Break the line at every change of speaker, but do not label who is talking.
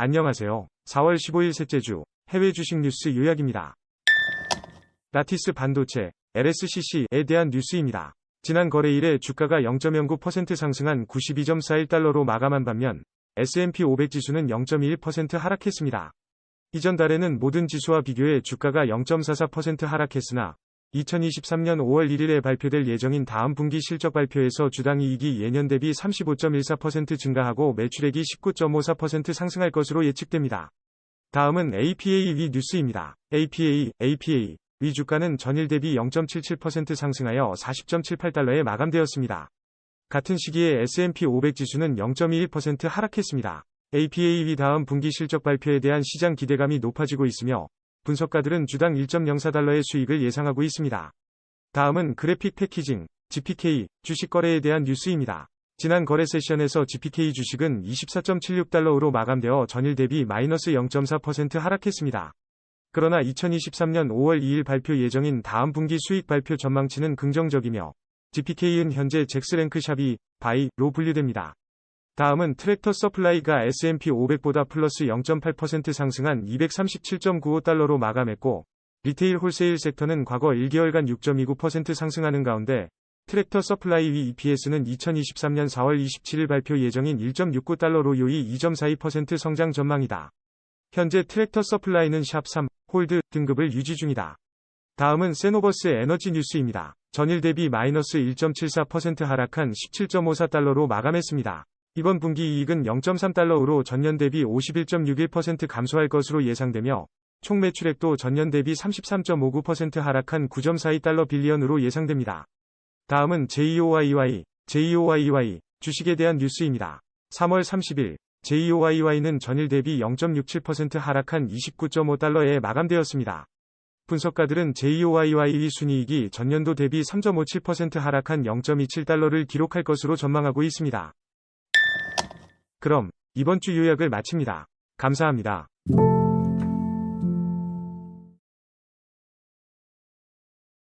안녕하세요. 4월 15일 셋째 주 해외 주식 뉴스 요약입니다. 라티스 반도체 LSCC에 대한 뉴스입니다. 지난 거래일에 주가가 0.09% 상승한 92.41달러로 마감한 반면 S&P 500 지수는 0.21% 하락했습니다. 이전 달에는 모든 지수와 비교해 주가가 0.44% 하락했으나 2023년 5월 1일에 발표될 예정인 다음 분기 실적 발표에서 주당 이익이 예년 대비 35.14% 증가하고 매출액이 19.54% 상승할 것으로 예측됩니다. 다음은 APA 위 뉴스입니다. APA, APA 위 주가는 전일 대비 0.77% 상승하여 40.78달러에 마감되었습니다. 같은 시기에 S&P 500 지수는 0.21% 하락했습니다. APA 위 다음 분기 실적 발표에 대한 시장 기대감이 높아지고 있으며 분석가들은 주당 1.04달러의 수익을 예상하고 있습니다. 다음은 그래픽 패키징, GPK, 주식 거래에 대한 뉴스입니다. 지난 거래 세션에서 GPK 주식은 24.76달러로 마감되어 전일 대비 마이너스 0.4% 하락했습니다. 그러나 2023년 5월 2일 발표 예정인 다음 분기 수익 발표 전망치는 긍정적이며 GPK은 현재 잭스랭크샵이 바이로 분류됩니다. 다음은 트랙터 서플라이가 S&P 500보다 플러스 0.8% 상승한 237.95달러로 마감했고 리테일 홀세일 섹터는 과거 1개월간 6.29% 상승하는 가운데 트랙터 서플라이 위 EPS는 2023년 4월 27일 발표 예정인 1.69달러로 요이 2.42% 성장 전망이다. 현재 트랙터 서플라이는 샵 3, 홀드 등급을 유지 중이다. 다음은 세노버스 에너지 뉴스입니다. 전일 대비 마이너스 1.74% 하락한 17.54달러로 마감했습니다. 이번 분기 이익은 0.3달러로 전년 대비 51.61% 감소할 것으로 예상되며 총 매출액도 전년 대비 33.59% 하락한 9.42달러 빌리언으로 예상됩니다. 다음은 JOYY, JOYY 주식에 대한 뉴스입니다. 3월 30일 JOYY는 전일 대비 0.67% 하락한 29.5달러에 마감되었습니다. 분석가들은 JOYY 순이익이 전년도 대비 3.57% 하락한 0.27달러를 기록할 것으로 전망하고 있습니다. 그럼 이번 주 요약을 마칩니다. 감사합니다.